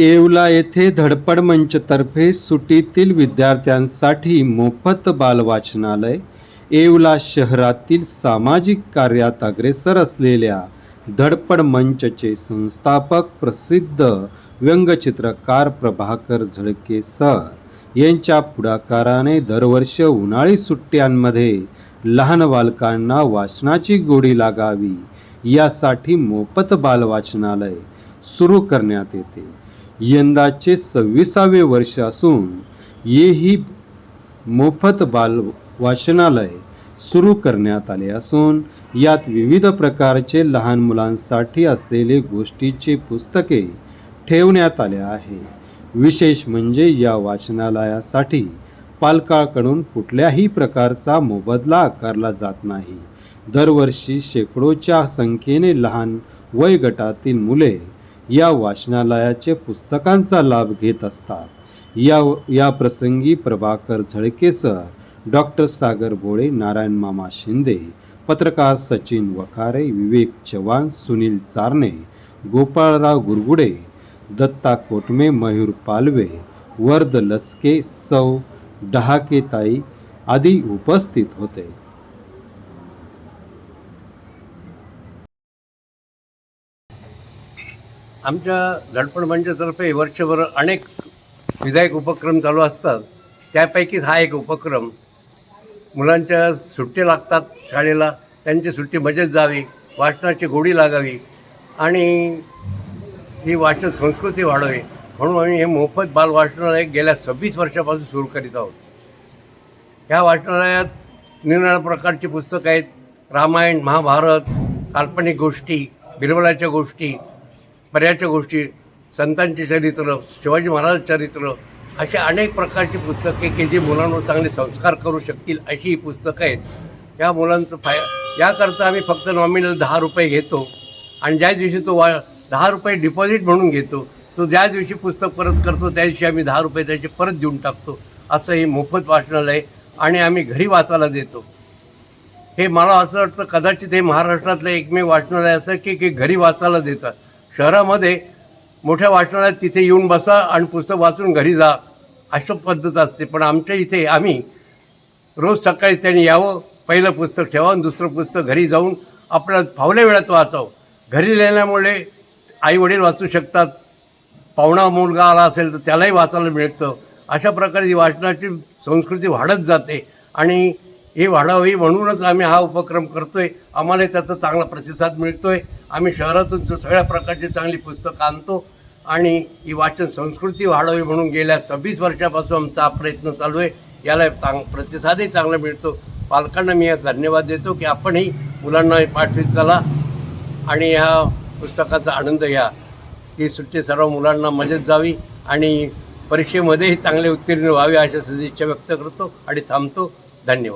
येवला येथे धडपड मंचतर्फे सुटीतील विद्यार्थ्यांसाठी मोफत बालवाचनालय येवला शहरातील सामाजिक कार्यात अग्रेसर असलेल्या धडपड मंचचे संस्थापक प्रसिद्ध व्यंगचित्रकार प्रभाकर झळके सर यांच्या पुढाकाराने दरवर्ष उन्हाळी सुट्ट्यांमध्ये लहान बालकांना वाचनाची गोडी लागावी यासाठी मोफत बालवाचनालय सुरू करण्यात येते. यंदाचे सव्वीसावे वर्ष असून येही मोफत बाल वाचनालय सुरू करण्यात आले असून यात विविध प्रकारचे लहान मुलांसाठी असलेले गोष्टीचे पुस्तके ठेवण्यात आले आहे. विशेष म्हणजे या वाचनालयासाठी पालकाकडून कुठल्याही प्रकारचा मोबदला आकारला जात नाही. दरवर्षी शेकडोच्या संख्येने लहान वयगटातील मुले या वाचनालयाचे पुस्तकांचा लाभ घेत असतात. या या प्रसंगी प्रभाकर झळके सर डॉक्टर सागर भोळे नारायण मामा शिंदे पत्रकार सचिन वखारे विवेक चव्हाण सुनील चारणे गोपाळराव गुरगुडे दत्ता कोटमे मयूर पालवे वर्द लसके सौ डहाकेताई आदी उपस्थित होते. आमच्या दडपण मंचतर्फे वर्षभर अनेक विधायक उपक्रम चालू असतात. त्यापैकीच हा एक उपक्रम. मुलांच्या सुट्टी लागतात शाळेला. त्यांची सुट्टी मजेत जावी वाचनाची गोडी लागावी आणि ही वाचन संस्कृती वाढावी. म्हणून आम्ही हे मोफत बाल वाचनालय गेल्या सव्वीस वर्षापासून सुरू करीत आहोत. ह्या वाचनालयात निरनिराळ्या प्रकारची पुस्तकं आहेत. रामायण महाभारत काल्पनिक गोष्टी बिरबलाच्या गोष्टी बऱ्याचशा गोष्टी संतांचे चरित्र शिवाजी महाराज चरित्र अशा अनेक प्रकारची पुस्तके की जी मुलांवर चांगले संस्कार करू शकतील अशी ही पुस्तकं आहेत. या मुलांचं फाय याकरता आम्ही फक्त नॉमिनल दहा रुपये घेतो. आणि ज्या दिवशी तो वा दहा रुपये डिपॉझिट म्हणून घेतो तो ज्या दिवशी पुस्तक परत करतो त्या दिवशी आम्ही दहा रुपये त्याचे परत देऊन टाकतो. असं हे मोफत वाचनालय आणि आम्ही घरी वाचायला देतो. हे मला असं वाटतं कदाचित हे महाराष्ट्रातलं एकमेव वाचनालय असं की की घरी वाचायला देतात. शहरामध्ये मोठ्या वाचनालयात तिथे येऊन बसा आणि पुस्तक वाचून घरी जा अशा पद्धत असते. पण आमच्या इथे आम्ही रोज सकाळी त्यांनी यावं पहिलं पुस्तक ठेवा आणि दुसरं पुस्तक घरी जाऊन आपल्या फावल्या वेळात वाचावं. घरी लिहिल्यामुळे आई वडील वाचू शकतात. पाहुणा मुलगा आला असेल तर त्यालाही वाचायला मिळतं. अशा प्रकारे वाचनाची संस्कृती वाढत जाते. आणि ही वाढावी म्हणूनच आम्ही हा उपक्रम करतोय. आम्हाला त्याचा चांगला प्रतिसाद मिळतोय. आम्ही शहरातून सगळ्या प्रकारची चांगली पुस्तकं आणतो आणि ही वाचन संस्कृती वाढावी म्हणून गेल्या सव्वीस वर्षापासून आमचा प्रयत्न चालू आहे. याला चांग प्रतिसादही चांगला मिळतो. पालकांना मी धन्यवाद देतो की आपणही मुलांना पाठवीत चला आणि ह्या पुस्तकाचा आनंद घ्या. ही सुट्टी सर्व मुलांना मजेत जावी आणि परीक्षेमध्येही चांगले उत्तीर्ण व्हावे अशा सदिच्छा व्यक्त करतो आणि थांबतो. धन्यवाद.